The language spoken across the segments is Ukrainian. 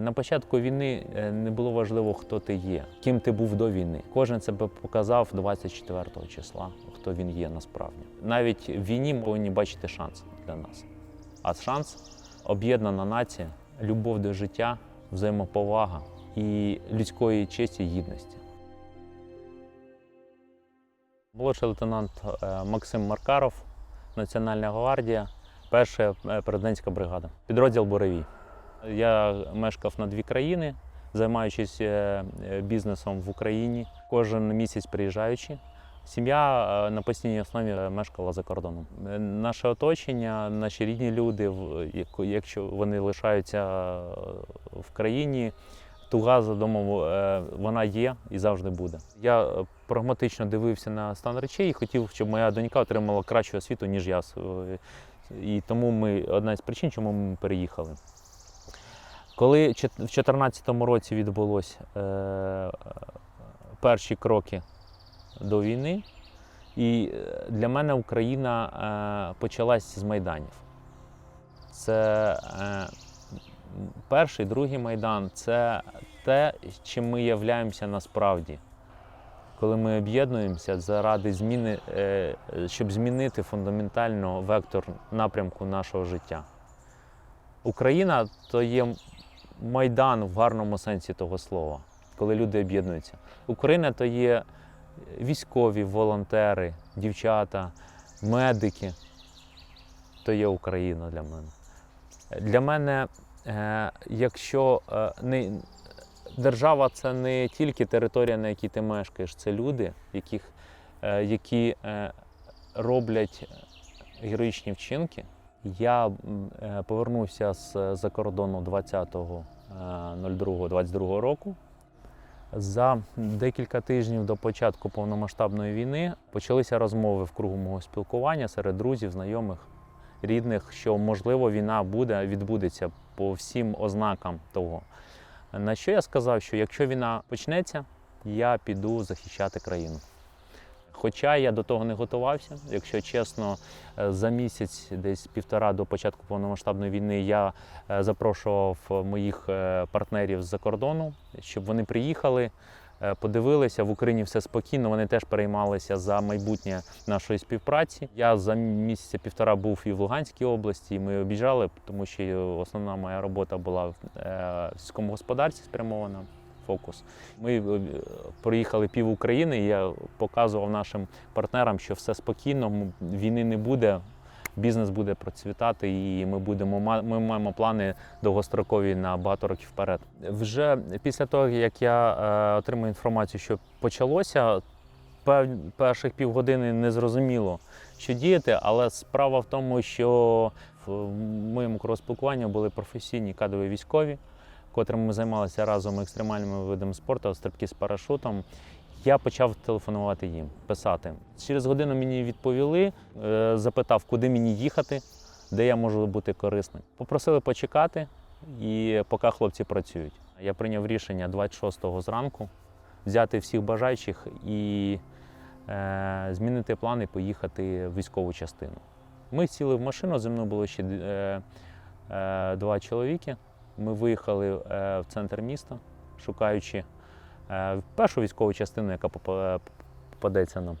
На початку війни е, не було важливо, хто ти є, ким ти був до війни. Кожен себе показав 24 числа, хто він є насправді. Навіть в війні ми повинні бачити шанс для нас. А шанс об'єднана нація, любов до життя, взаємоповага і людської честі і гідності. Молодший лейтенант е, Максим Маркаров, Національна гвардія, перша е, президентська бригада, підрозділ Буревій. Я мешкав на дві країни, займаючись е, е, бізнесом в Україні, кожен місяць приїжджаючи. Сім'я е, на постійній основі мешкала за кордоном. Наше оточення, наші рідні люди, якщо вони лишаються в країні, туга за домом вона є і завжди буде. Я прагматично дивився на стан речей і хотів, щоб моя донька отримала кращу освіту, ніж я. І тому ми одна з причин, чому ми переїхали. Коли в 2014 році відбулось е, перші кроки до війни, і е, для мене Україна е, почалась з майданів. Це е, перший, другий майдан це те, чим ми являємося насправді. Коли ми об'єднуємося заради зміни, е, щоб змінити фундаментально вектор напрямку нашого життя. Україна то є майдан в гарному сенсі того слова, коли люди об'єднуються. Україна то є військові, волонтери, дівчата, медики. То є Україна для мене. Для мене, е, якщо е, не, держава це не тільки територія, на якій ти мешкаєш, це люди, яких, е, які е, роблять героїчні вчинки. Я е, повернувся з-за кордону 20.02.22 року. За декілька тижнів до початку повномасштабної війни почалися розмови в кругу мого спілкування серед друзів, знайомих, рідних, що можливо війна буде, відбудеться по всім ознакам того. На що я сказав, що якщо війна почнеться, я піду захищати країну. Хоча я до того не готувався, якщо чесно, е, за місяць, десь півтора до початку повномасштабної війни, я е, запрошував моїх е, партнерів з-за кордону, щоб вони приїхали, подивилися. В Україні все спокійно. Вони теж переймалися за майбутнє нашої співпраці. Я за місяця півтора був і в Луганській області. і Ми обіжали, тому що основна моя робота була в сільському господарстві спрямована. Фокус. Ми е, проїхали пів України, і я показував нашим партнерам, що все спокійно, війни не буде, бізнес буде процвітати, і ми будемо ми маємо плани довгострокові на багато років вперед. Вже після того, як я е, отримав інформацію, що почалося, пев- перших півгодини не зрозуміло, що діяти, але справа в тому, що в моєму кругоспілкуванні були професійні кадрові військові котрими ми займалися разом екстремальними видами спорту, стрибки з парашутом. Я почав телефонувати їм, писати. Через годину мені відповіли, е, запитав, куди мені їхати, де я можу бути корисним. Попросили почекати, і поки хлопці працюють. Я прийняв рішення 26-го зранку взяти всіх бажаючих і е, змінити плани, поїхати в військову частину. Ми сіли в машину, зі мною було ще е, е, два чоловіки. Ми виїхали е, в центр міста, шукаючи е, першу військову частину, яка попадеться нам.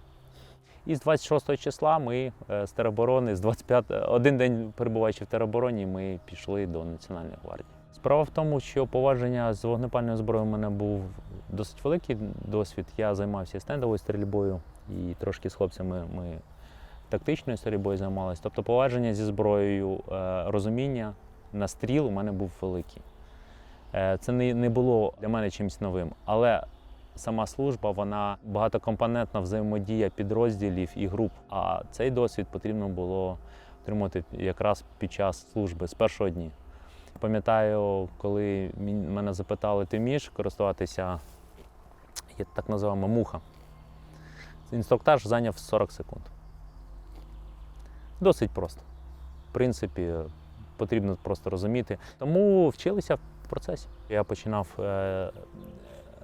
І з 26 числа ми е, з тероборони, з 25, один день перебуваючи в теробороні, ми пішли до Національної гвардії. Справа в тому, що поваження з вогнепальною зброєю у мене був досить великий досвід. Я займався стендовою стрільбою, і трошки з хлопцями ми тактичною стрільбою займалися. Тобто поваження зі зброєю, е, розуміння на стріл у мене був великий. Е, Це не, було для мене чимось новим. Але сама служба, вона багатокомпонентна взаємодія підрозділів і груп. А цей досвід потрібно було отримати якраз під час служби з першого дня. Пам'ятаю, коли мене запитали, ти вмієш користуватися є так називаємо муха. Інструктаж зайняв 40 секунд. Досить просто. В принципі, потрібно просто розуміти. Тому вчилися в процесі. Я починав е,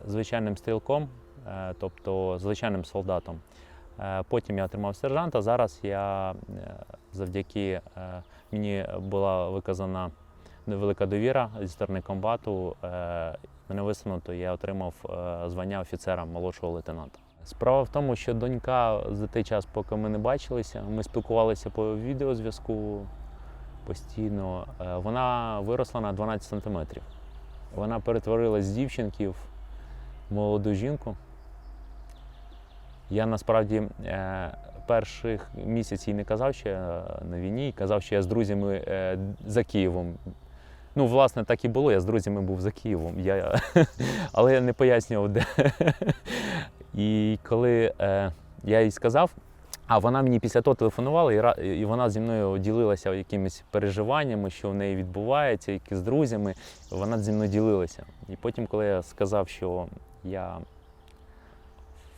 звичайним стрілком, е, тобто звичайним солдатом. Е, потім я отримав сержанта. Зараз я завдяки мені була виказана невелика довіра зі сторони комбату. Мене висунуто, я отримав звання офіцера молодшого лейтенанта. Справа в тому, що донька за той час, поки ми не бачилися, ми спілкувалися по відеозв'язку постійно. е, Вона виросла на 12 сантиметрів. Вона перетворилась з дівчинки в молоду жінку. Я насправді е, перших місяць їй не казав, що я на війні, казав, що я з друзями е, за Києвом. Ну, власне, так і було. Я з друзями був за Києвом. Я, але я не пояснював, де. І коли е, я їй сказав, а вона мені після того телефонувала, і, вона зі мною ділилася якимись переживаннями, що в неї відбувається, які з друзями. Вона зі мною ділилася. І потім, коли я сказав, що я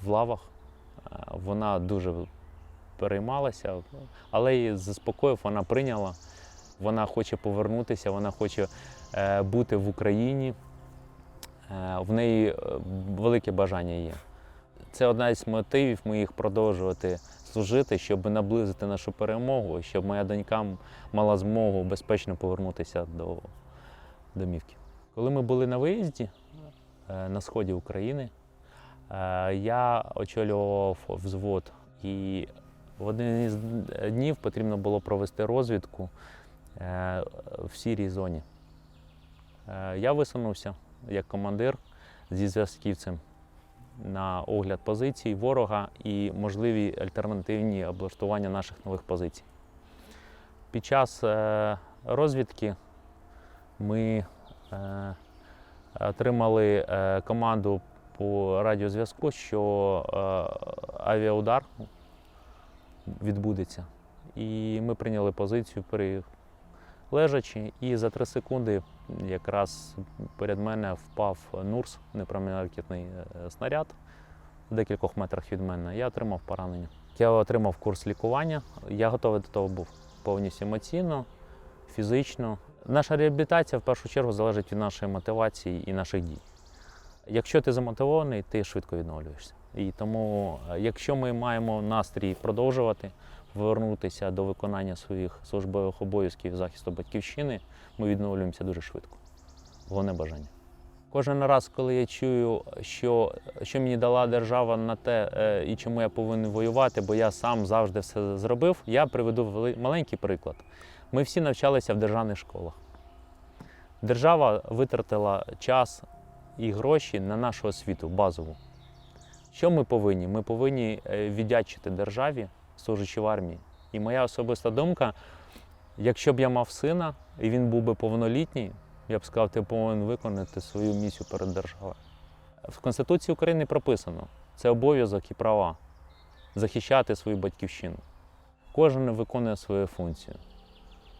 в лавах, е, вона дуже переймалася, але її заспокоїв, вона прийняла. Вона хоче повернутися, вона хоче е, бути в Україні. Е, в неї велике бажання є. Це одна із мотивів моїх продовжувати служити, щоб наблизити нашу перемогу, щоб моя донька мала змогу безпечно повернутися до домівки. Коли ми були на виїзді е, на сході України, е, я очолював взвод, і в один із днів потрібно було провести розвідку е, в сірій зоні. Я висунувся як командир зі зв'язківцем на огляд позицій ворога і можливі альтернативні облаштування наших нових позицій. Під час е, розвідки ми е, отримали е, команду по радіозв'язку, що авіаудар відбудеться. І ми прийняли позицію при лежачі, і за три секунди якраз перед мене впав Нурс, непромінно-ракетний е, снаряд в декількох метрах від мене. Я отримав поранення. Я отримав курс лікування. Я готовий до того був повністю емоційно, фізично. Наша реабілітація в першу чергу залежить від нашої мотивації і наших дій. Якщо ти замотивований, ти швидко відновлюєшся. І тому, е, якщо ми маємо настрій продовжувати повернутися до виконання своїх службових обов'язків захисту батьківщини, ми відновлюємося дуже швидко. Головне бажання. Кожен раз, коли я чую, що, що мені дала держава на те е, і чому я повинен воювати, бо я сам завжди все зробив, я приведу вели- маленький приклад. Ми всі навчалися в державних школах. Держава витратила час і гроші на нашу освіту базову. Що ми повинні? Ми повинні е, віддячити державі, служачи в армії. І моя особиста думка, якщо б я мав сина і він був би повнолітній, я б сказав, ти повинен виконати свою місію перед державою. В Конституції України прописано, це обов'язок і права захищати свою батьківщину. Кожен виконує свою функцію.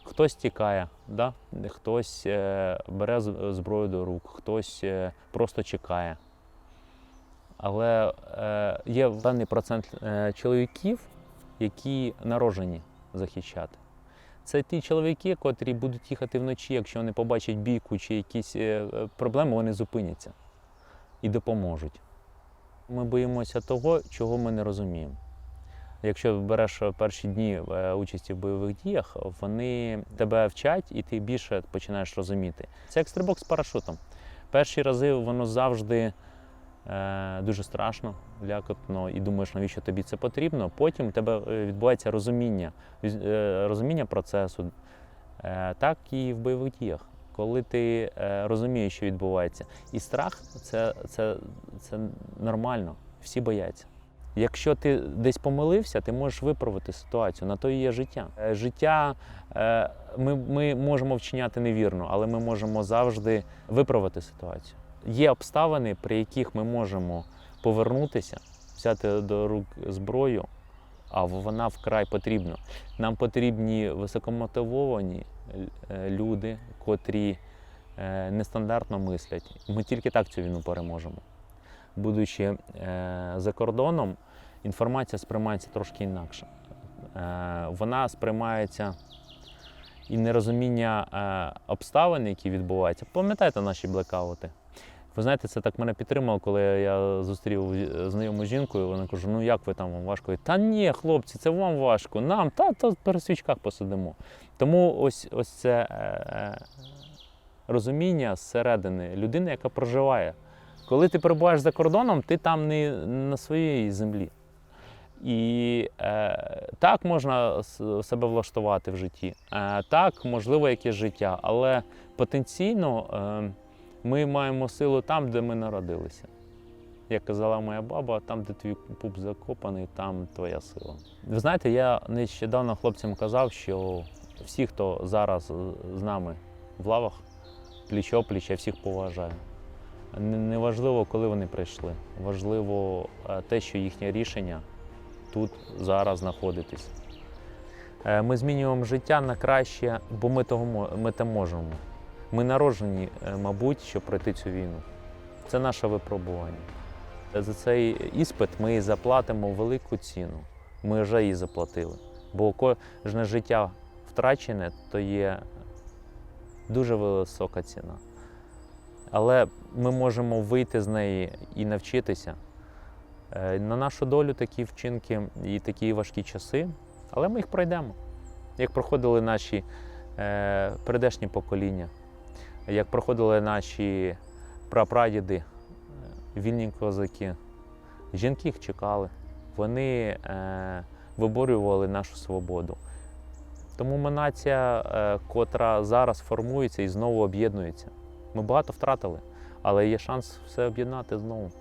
Хтось тікає, да? хтось е, бере зброю до рук, хтось е, просто чекає. Але е, є певний процент е, чоловіків, які народжені захищати. Це ті чоловіки, котрі будуть їхати вночі, якщо вони побачать бійку чи якісь е, е, проблеми, вони зупиняться і допоможуть. Ми боїмося того, чого ми не розуміємо. Якщо береш перші дні е, участі в бойових діях, вони тебе вчать і ти більше починаєш розуміти. Це як стрибок з парашутом. Перші рази воно завжди дуже страшно, лякотно, і думаєш, навіщо тобі це потрібно. Потім у тебе е, відбувається розуміння, е, розуміння процесу, е, так і в бойових діях. Коли ти е, розумієш, що відбувається. І страх це, це, це нормально, всі бояться. Якщо ти десь помилився, ти можеш виправити ситуацію. На то і є життя. Е, Життя е, ми, ми можемо вчиняти невірно, але ми можемо завжди виправити ситуацію. Є обставини, при яких ми можемо повернутися, взяти до рук зброю, а вона вкрай потрібна. Нам потрібні високомотивовані е, люди, котрі е, нестандартно мислять. Ми тільки так цю війну переможемо. Будучи е, за кордоном, інформація сприймається трошки інакше. Вона сприймається і нерозуміння обставин, які відбуваються. Пам'ятаєте наші блекаути? Ви знаєте, це так мене підтримало, коли я зустрів е, знайому жінку, і вона каже: ну як ви там вам важко? Та ні, хлопці, це вам важко. Нам та то при свічках посидимо. Тому ось ось це е, розуміння зсередини людини, яка проживає. Коли ти перебуваєш за кордоном, ти там не на своїй землі. І е, так можна себе влаштувати в житті. Е, так, можливо, якесь життя, але потенційно е, ми маємо силу там, де ми народилися. Як казала моя баба, там, де твій пуп закопаний, там твоя сила. Ви знаєте, я нещодавно хлопцям казав, що всі, хто зараз з нами в лавах, пліч-опліч, я всіх поважаю. Неважливо, коли вони прийшли. Важливо е, те, що їхнє рішення тут зараз знаходитись. Е, Ми змінюємо життя на краще, бо ми, того, ми те можемо. Ми народжені, е, мабуть, щоб пройти цю війну. Це наше випробування. За цей іспит ми заплатимо велику ціну. Ми вже її заплатили. Бо кожне життя втрачене, то є дуже висока ціна. Але ми можемо вийти з неї і навчитися. Е, На нашу долю такі вчинки і такі важкі часи, але ми їх пройдемо. Як проходили наші е, передешні покоління, як проходили наші прапрадіди, е, вільні козаки. Жінки їх чекали, вони е, виборювали нашу свободу. Тому ми нація, е, котра зараз формується і знову об'єднується. Ми багато втратили, але є шанс все об'єднати знову.